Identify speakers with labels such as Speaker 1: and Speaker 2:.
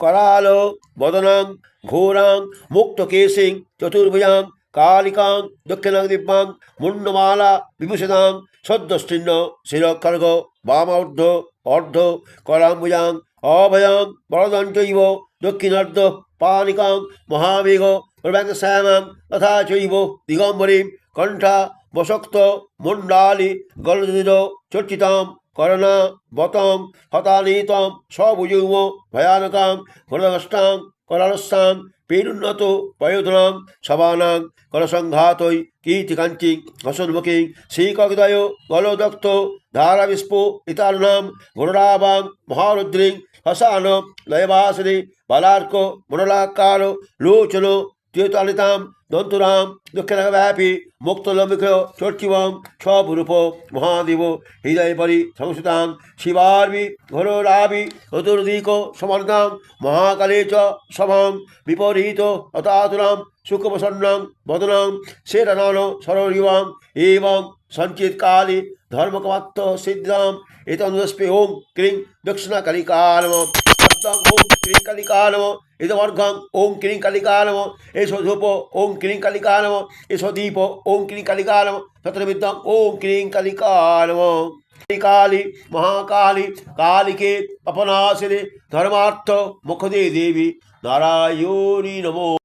Speaker 1: कराल वदनां घोरां मुक्तकेशिं चतुर्भुजां कालिकां दक्षिणां दिब्यां मुण्डमाला विभूषितां সদ্যস্তীর্ণ শিরখর্গ বামার্ধ অর্ধ করাম্বুজাং অভয়াং বরদাং চৈব দক্ষিণার্ধ পানিকাং মহামেঘ প্রব্যাংশ্যামাং তথা চৈব দিগম্বরীম কণ্ঠা বশক্ত মণ্ডালি গলদিদ চর্চিতাম করণা বতম হতানীতম সভুজৌম ভয়ানকাং হৃদয়ষ্টাং করালস্যাং পেরুন্নত পয়োধনাং সবানাং কলসংঘাতৈ, কীর্তিকাঞ্চিং, হসন্মুখী শ্রীকগদয় গলদক্ত ধারাবিস্ফো ইতালনাম গুণরাবাং, মহারুদ্রিং হসান লয়বাসিনী, বালার্ক, মনোলাকার, লোচন তীয়তালিতাম দন্তুরাম দক্ষিণব্যাপী মুক্তলম্বিক চর্চিবং স্বরূপ মহাদেব হৃদয় পরি সংস্থাং শিবার্বি ঘোরাবি চতুর্দিক সমর্গাং মহাকালে চ সভাং বিপরীত অতাতুরাম, সুখপ্রসন্নাং বদনাং শেরনান সররিবাং এবং সঞ্চিত কালে ধর্মকমাত্ম সিদ্ধাম এতন্দ্রস্পে ওং ক্রিং দক্ষিণাকালিকালম শব্দং ওং ক্রিং কালিকালম ইদমর্ঘং ওং ক্রিং কালিকালম এসো ধূপ ওং ক্রিং কালিকালম এসো দীপ ওং ক্রিং কালিকালম নম বিদ্যং ওং ক্রিং কালিকালম কালী মহাকালী কালিকে পপনাশিনে ধর্মার্থ মুখদে দেবী নারায়ণী নমো